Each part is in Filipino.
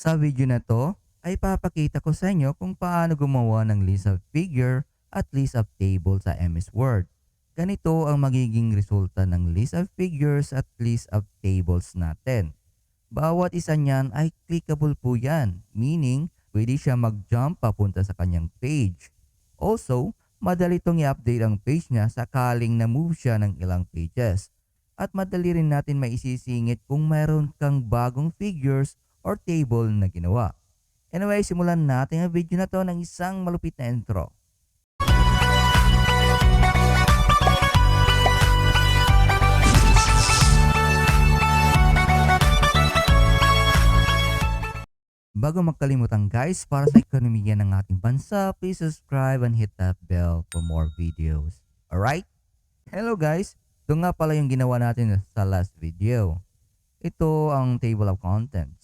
Sa video na to ay papakita ko sa inyo kung paano gumawa ng list of figure at list of table sa MS Word. Ganito ang magiging resulta ng list of figures at list of tables natin. Bawat isa niyan ay clickable po yan, meaning pwede siya mag-jump papunta sa kanyang page. Also, madali itong i-update ang page niya sakaling na-move siya ng ilang pages. At madali rin natin maisisingit kung mayroon kang bagong figures or table na ginawa. Anyway, simulan natin ang video na to ng isang malupit na intro. Bago magkalimutan guys, para sa ekonomiya ng ating bansa, please subscribe and hit that bell for more videos. Alright? Hello guys! Ito nga pala yung ginawa natin sa last video. Ito ang table of contents.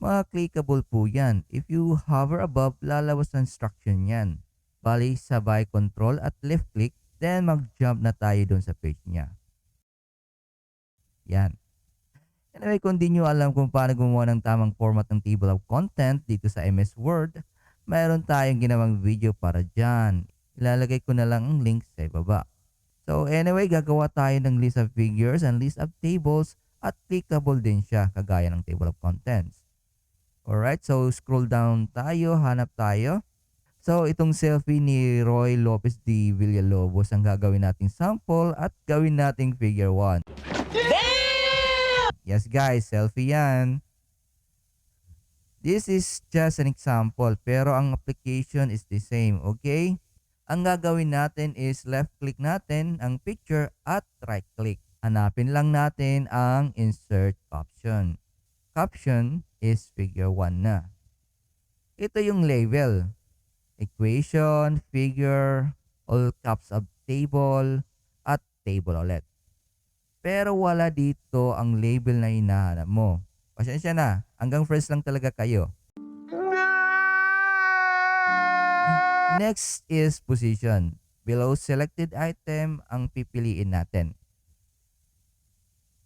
Mga-clickable po yan. If you hover above, lalabas ng instruction yan. Bali, sabay control at left click, then mag-jump na tayo dun sa page niya. Yan. Anyway, kung di nyo alam kung paano gumawa ng tamang format ng table of content dito sa MS Word, mayroon tayong ginawang video para dyan. Ilalagay ko na lang ang link sa ibaba. So anyway, gagawa tayo ng list of figures and list of tables at clickable din siya kagaya ng table of contents. Alright, so scroll down tayo, hanap tayo. So itong selfie ni Roy Lopez de Villalobos ang gagawin nating sample at gawin nating figure 1. Yes guys, selfie yan. This is just an example pero ang application is the same, okay? Ang gagawin natin is left click natin ang picture at right click. Hanapin lang natin ang insert caption. Caption is figure 1 na. Ito yung label. Equation, figure, all caps of table, at table ulit. Pero wala dito ang label na hinahanap mo. Pasensya na, hanggang first lang talaga kayo. Next is position. Below selected item ang pipiliin natin.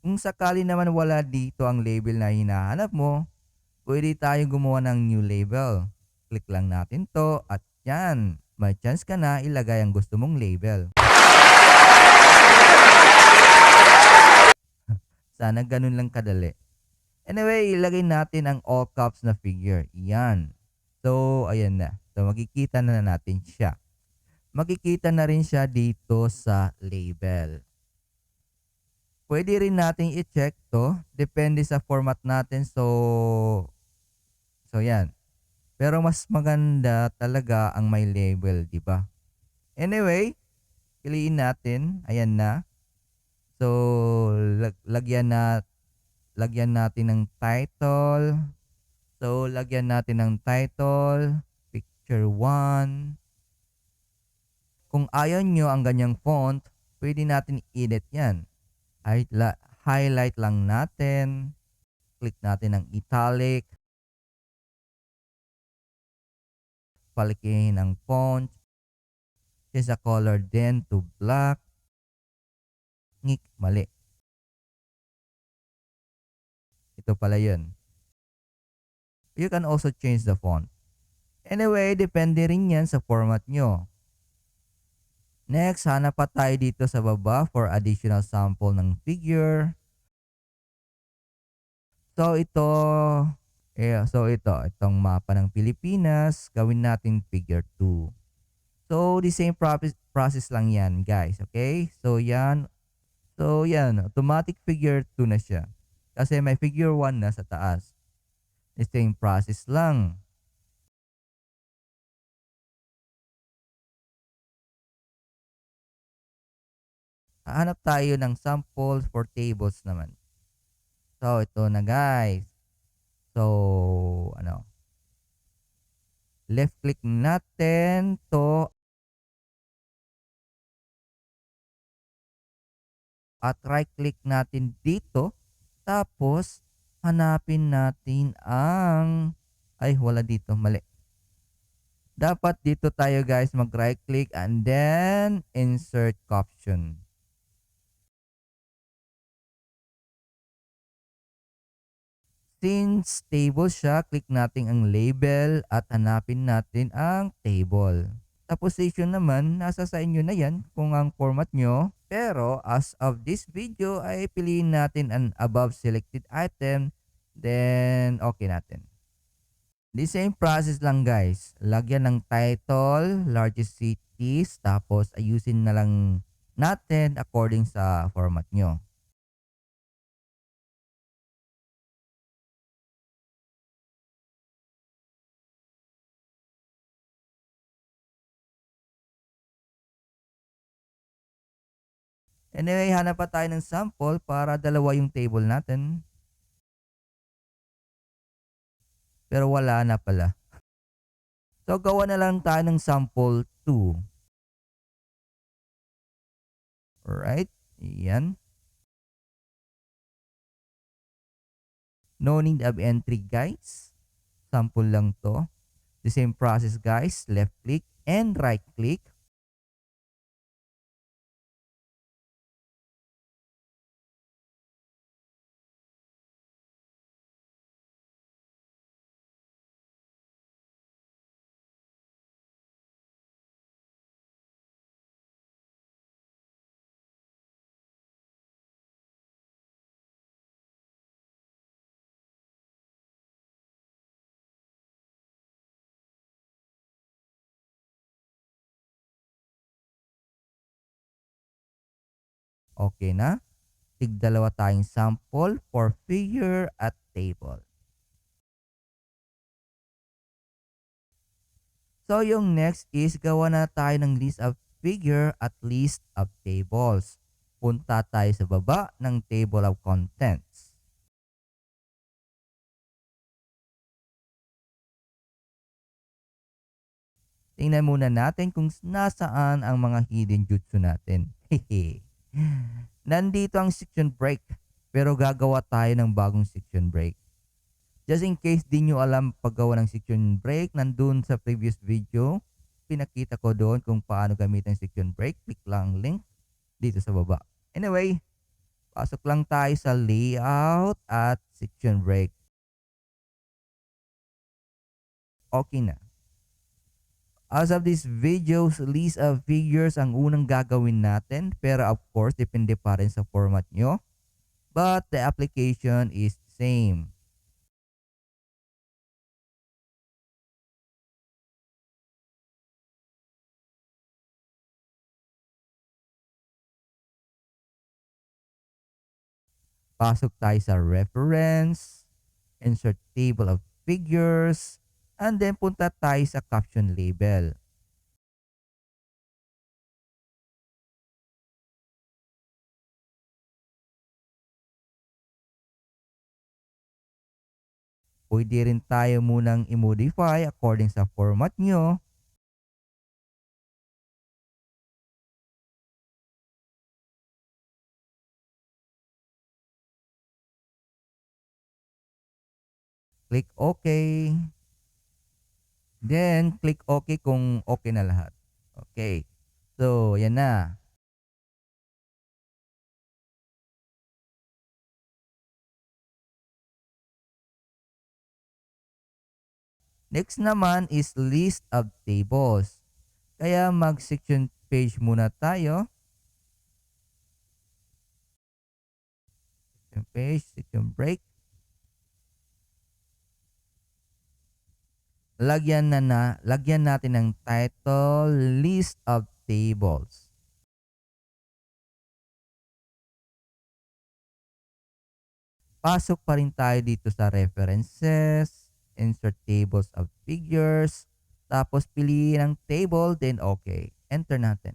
Kung sakali naman wala dito ang label na hinahanap mo, pwede tayong gumawa ng new label. Click lang natin to at yan, may chance ka na ilagay ang gusto mong label. Sana ganun lang kadali. Anyway, ilagay natin ang all caps na figure. Yan. So, ayan na. So, makikita na natin siya. Makikita na rin siya dito sa label. Pwede rin natin i-check to. Depende sa format natin. So, so yan. Pero mas maganda talaga ang may label, di ba? Anyway, piliin natin. Ayan na. So, lag- lagyan na lagyan natin ng title. So, lagyan natin ng title, picture 1. Kung ayaw nyo ang ganyang font, pwede natin edit yan. Highlight, lang natin. Click natin ng italic. Palikin ang font. Change the color din to black. Ngik, mali. Ito pala yun. You can also change the font. Anyway, depende rin yan sa format nyo. Next, hanap pa tayo dito sa baba for additional sample ng figure. So ito, eh, so ito, itong mapa ng Pilipinas, gawin natin figure 2. So the same process, process lang yan guys, okay? So yan, so yan, automatic figure 2 na siya. Kasi may figure 1 na sa taas. The same process lang. Hanap tayo ng sample for tables naman. So, ito na guys. So, ano. Left click natin to at right click natin dito. Tapos, hanapin natin ang ay wala dito, mali. Dapat dito tayo guys mag right click and then insert caption. Since table siya, click natin ang label at hanapin natin ang table. Sa position naman, nasa sa inyo na yan kung ang format nyo. Pero as of this video ay piliin natin an above selected item. Then okay natin. The same process lang guys. Lagyan ng title, largest cities, tapos ayusin na lang natin according sa format nyo. Anyway, hanap pa tayo ng sample para dalawa yung table natin. Pero wala na pala. So, gawa na lang tayo ng sample 2. Alright. Yan. No need of entry, guys. Sample lang to. The same process, guys. Left click and right click. Okay na. Tigdalawa tayong sample for figure at table. So, yung next is gawa na tayo ng list of figure at list of tables. Punta tayo sa baba ng table of contents. Tingnan muna natin kung nasaan ang mga hidden jutsu natin. Hehe. Nandito ang section break pero gagawa tayo ng bagong section break. Just in case di nyo alam paggawa ng section break, nandun sa previous video, pinakita ko doon kung paano gamitin section break. Click lang ang link dito sa baba. Anyway, pasok lang tayo sa layout at section break. Okay na. As of this video's list of figures ang unang gagawin natin. Pero of course, depende pa rin sa format nyo. But the application is same. Pasok tayo sa reference, insert table of figures, and then punta tayo sa caption label. Pwede rin tayo munang i-modify according sa format nyo. Click OK. Then, click OK kung okay na lahat. Okay. So, yan na. Next naman is list of tables. Kaya mag-section page muna tayo. Section page, section break. Lagyan na na, lagyan natin ng title list of tables. Pasok pa rin tayo dito sa references, insert tables of figures, tapos piliin ang table, then okay. Enter natin.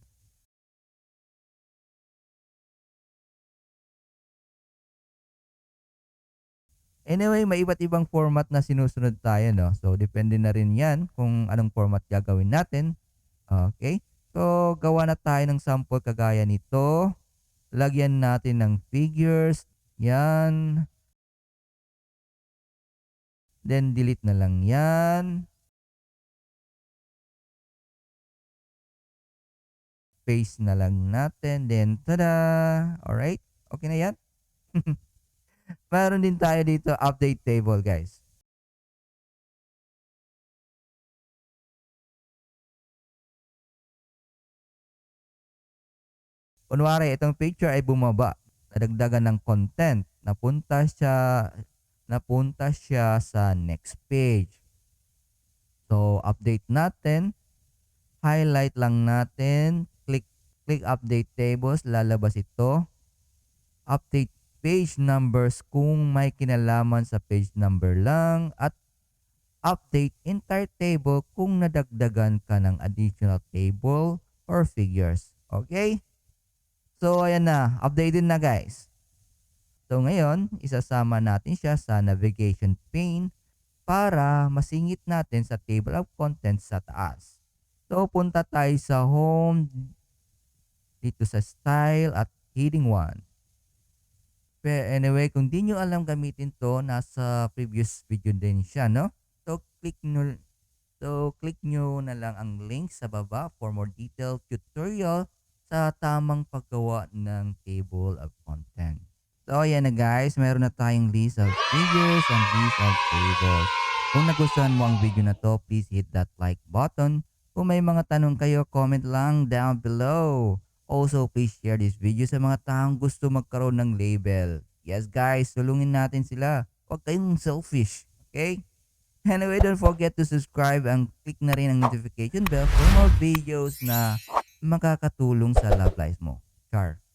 Anyway, may iba't ibang format na sinusunod tayo, no? So, depende na rin yan kung anong format gagawin natin. Okay? So, gawa na tayo ng sample kagaya nito. Lagyan natin ng figures. Yan. Then, delete na lang yan. Paste na lang natin. Then, tada! Alright? Okay na yan? meron din tayo dito update table guys. Kunwari, itong picture ay bumaba. Nadagdagan ng content. Napunta siya, napunta siya sa next page. So, update natin. Highlight lang natin. Click, click update tables. Lalabas ito. Update page numbers kung may kinalaman sa page number lang. At update entire table kung nadagdagan ka ng additional table or figures. Okay? So, ayan na. Updated na guys. So, ngayon, isasama natin siya sa navigation pane para masingit natin sa table of contents sa taas. So, punta tayo sa home, dito sa style at heading 1. Pero anyway, kung di nyo alam gamitin to, nasa previous video din siya, no? So, click nyo, so, click nyo na lang ang link sa baba for more detailed tutorial sa tamang paggawa ng table of content. So, ayan na guys, meron na tayong list of figures and list of tables. Kung nagustuhan mo ang video na to, please hit that like button. Kung may mga tanong kayo, comment lang down below. Also, please share this video sa mga taong gusto magkaroon ng label. Yes guys, tulungin natin sila. Huwag kayong selfish, okay? Anyway, don't forget to subscribe and click na rin ang notification bell for more videos na makakatulong sa love life mo. Char.